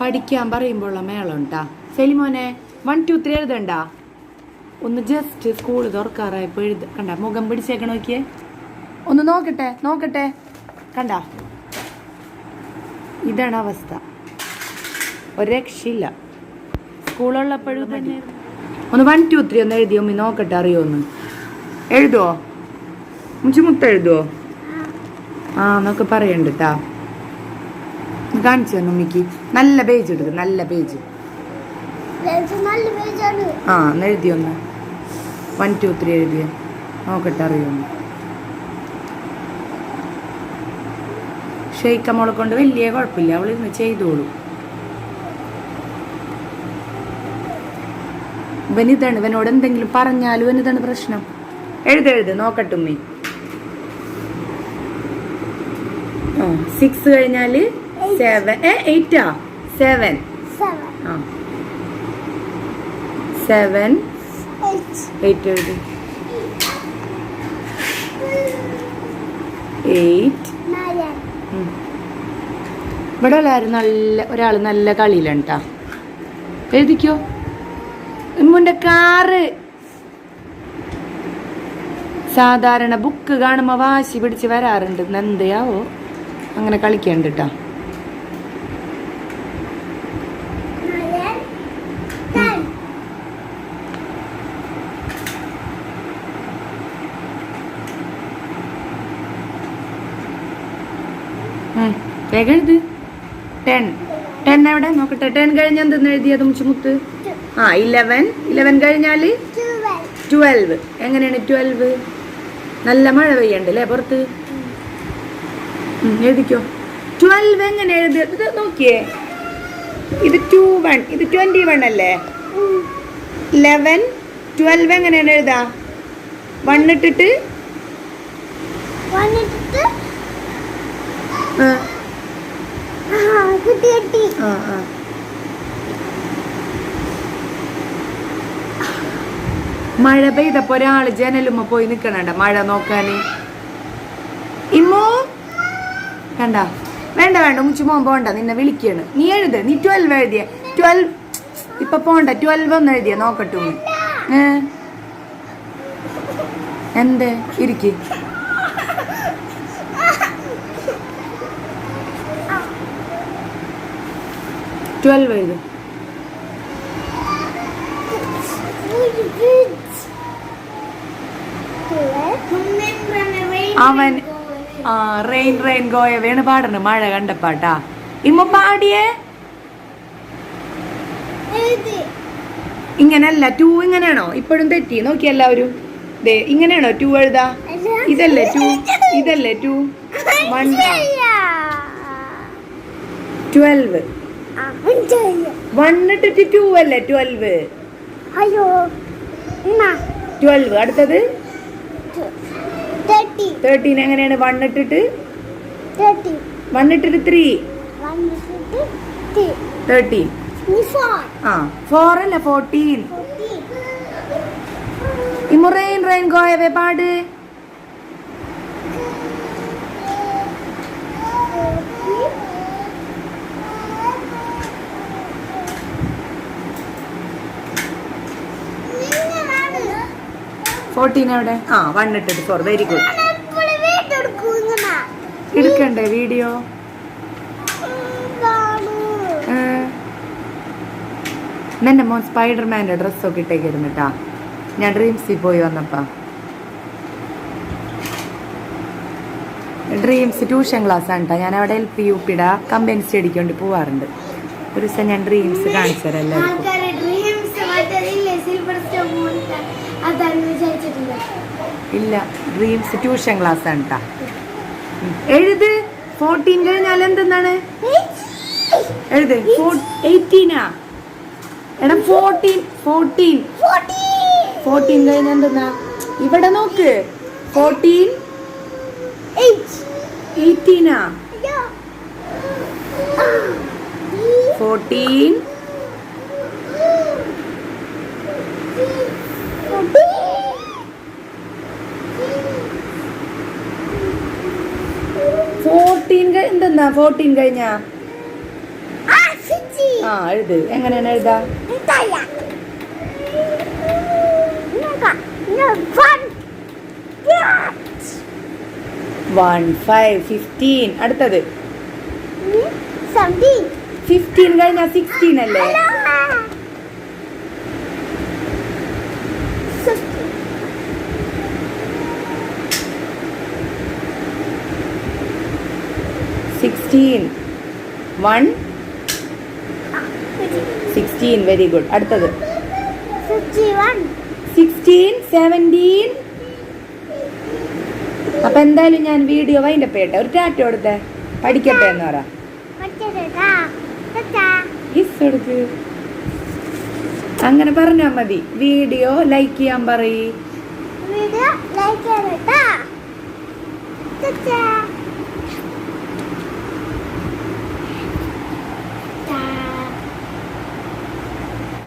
പഠിക്കാൻ പറയുമ്പോഴുള്ള മേളം ഉണ്ടാ സെലിമോനെ വൺ ടു ത്രീ എഴുതണ്ട? ഒന്ന് ജസ്റ്റ് സ്കൂൾ തുറക്കാറായപ്പോൾ എഴുത കണ്ട മുഖം പിടിച്ചേക്കണ നോക്കിയേ. ഒന്ന് നോക്കട്ടെ നോക്കട്ടെ. കണ്ട? ഇതാണ് അവസ്ഥ. ഒരു രക്ഷയില്ല. സ്കൂളുള്ളപ്പോഴും തന്നെ ഒന്ന് വൺ ടു ത്രീ ഒന്ന് എഴുതിയോ? ഒന്ന് നോക്കട്ടെ അറിയോ ഒന്ന് എഴുതുവോ? മുച്ചുമുത്ത എഴുതുമോ എഴുതുവോ? ആ. എന്നൊക്കെ പറയണ്ട കേട്ടാ കാണിച്ചു തന്നു ഉമ്മിക്ക് നല്ല പേജ് എടുക്കും നല്ല പേജ് ആ ഒന്ന് എഴുതിയൊന്ന് വൺ ടു ത്രീ എഴുതിയ. നോക്കട്ടെ അറിയുന്നു ഷെയ്ക്ക മോളെ കൊണ്ട് വലിയ കുഴപ്പമില്ല. അവൾ ഇന്ന് ചെയ്തോളൂ. ഇവനിതാണ് ഇവനോട് എന്തെങ്കിലും പറഞ്ഞാലും ഇവനിതാണ് പ്രശ്നം. എഴുതെഴുത് നോക്കട്ടെ ഉമ്മി. സിക്സ് കഴിഞ്ഞാൽ സെവൻ ഏ എയ്റ്റാ സെവൻ ആ. സെവൻ എയ്റ്റ് എഴുതി. എയ്റ്റ് ഇവിടെ ഉള്ളവരും നല്ല ഒരാൾ നല്ല കളിയിലാണ് കേട്ടാ എഴുതിക്കോ? ഇമ്മുന്റെ കാറ്. സാധാരണ ബുക്ക് കാണുമ്പോ വാശി പിടിച്ച് വരാറുണ്ട്. ഇന്ന് അങ്ങനെ കളിക്കണ്ട് കേട്ടാ വേഗം എഴുത്. ടെൻ. ടെൻ എവിടെ? നോക്കട്ടെ. ടെൻ കഴിഞ്ഞ എന്തെന്ന് എഴുതിയത് മുച്ചുമുത്ത്? ആ ഇലവൻ. ഇലവൻ കഴിഞ്ഞാൽ ട്വൽവ്. എങ്ങനെയാണ് ട്വൽവ്? നല്ല മഴ പെയ്യണ്ടല്ലേ പുറത്ത്? എഴുതിക്കോ. ട്വൽവ് എങ്ങനെ എഴുതി? ഇത് നോക്കിയേ. ഇത് ടു വൺ. ഇത് ട്വന്റി വൺ അല്ലേ? ലെവൻ ട്വൽവ് എങ്ങനെയാണ് എഴുതാ? വൺ ഇട്ടിട്ട് കിട്ടി കിട്ടി. ആ, ആ. മഴ പെയ്തപ്പോ ഒരാൾ ജനലുമ്മ പോയി നിക്കണണ്ട. മഴ നോക്കാന്. ഇമ്മോ? കണ്ട? വേണ്ട വേണ്ട. മുച്ചു മോൻ പോണ്ട. നിന്നെ വിളിക്കാണ്. നീ എഴുത്. നീ ട്വൽവ് എഴുതിയ. ട്വൽവ് ഇപ്പൊ പോണ്ട. ട്വൽവ് ഒന്ന് എഴുതിയ. നോക്കട്ടെ. ഏ? എന്ത്? ഇരിക്ക്. ട്വൽവ് എഴുത് അവൻ ആ റെയിൻ റെയിൻ ഗോയ വേണു പാടണ മഴ കണ്ടപ്പാട്ടാ. ഇമ്മ പാടിയേ? ഇങ്ങനല്ല ടു ഇങ്ങനെയാണോ? ഇപ്പോഴും തെറ്റി. നോക്കി എല്ലാവരും. ദേ ഇങ്ങനെയാണോ ടു എഴുതാ? ഇതല്ലേ ടു? ഇതല്ലേ ടു? One twelve. വൺ ഇട്ടിട്ട് ടു അല്ലേ? ട്വൽവ് അയ്യോ ട്വൽവ് അടുത്തത്? തേർട്ടി തേർട്ടീൻ എങ്ങനെയാണ്? വൺ ഇട്ടിട്ട് വൺ ഇട്ടിട്ട് ത്രീ തേർട്ടീൻ ആ ഫോർ അല്ല? ഫോർട്ടീൻ ഇമ്മു റെയിൻ റെയിൻ ഗോയവേ പാട്. ഫോർട്ടീൻ എവിടെ? ആ വൺ ഇട്ടിട്ട് ഫോർ വെരി ഗുഡ് എടുക്കണ്ടേ വീഡിയോ എന്നെ മോൻ സ്പൈഡർമാന്റെ ഡ്രസ്സൊക്കെ ഇട്ടേക്കിരുന്നു കേട്ടാ ഞാൻ ഡ്രീംസിൽ പോയി വന്നപ്പാ. ഡ്രീംസ് ട്യൂഷൻ ക്ലാസ് ആണ് കേട്ടോ ഞാൻ അവിടെ എൽ പി യു പിയുടെ കമ്പനി സ്റ്റഡിക്ക് വേണ്ടി പോവാറുണ്ട്. ഒരു ദിവസം ഞാൻ ഡ്രീംസ് കാണിച്ചു തരാം എല്ലാവർക്കും. ഇല്ല ഡ്രീംസ് ട്യൂഷൻ ക്ലാസ് ആണ് കേട്ടാ എഴുത്. ഫോർട്ടീൻ കഴിഞ്ഞാൽ എന്തെന്നാണ്? എഴുത്. എയ്റ്റീനാ എടാ ഫോർട്ടീൻ ഫോർട്ടീൻ ഫോർട്ടീൻ കഴിഞ്ഞാൽ എന്തെന്നാ? ഇവിടെ നോക്ക്. ഫോർട്ടീൻ എയ്റ്റീനാ ഫോർട്ടീൻ ഫോർട്ടീൻ എന്തെന്നാ? ഫോർട്ടീൻ കഴിഞ്ഞ? ആ എഴുത്. എങ്ങനെയാണ് എഴുതാ. വൺ. Five fifteen. അടുത്തത്. ഫിഫ്റ്റീൻ കഴിഞ്ഞാ സിക്സ്റ്റീൻ അല്ലേ. വൺ. സിക്സ്റ്റീൻ വെരി ഗുഡ് അടുത്തത്. സിക്സ്റ്റീൻ സെവന്റീൻ അപ്പൊ എന്തായാലും ഞാൻ വീഡിയോ വൈൻഡപ്പ് ചെയ്യട്ടെ. ഒരു ടാറ്റ കൊടുത്തേ പഠിക്കട്ടെ എന്ന് പറ. കൊടുക്ക് അങ്ങനെ പറഞ്ഞാൽ മതി. വീഡിയോ ലൈക്ക് ചെയ്യാൻ പറയ്.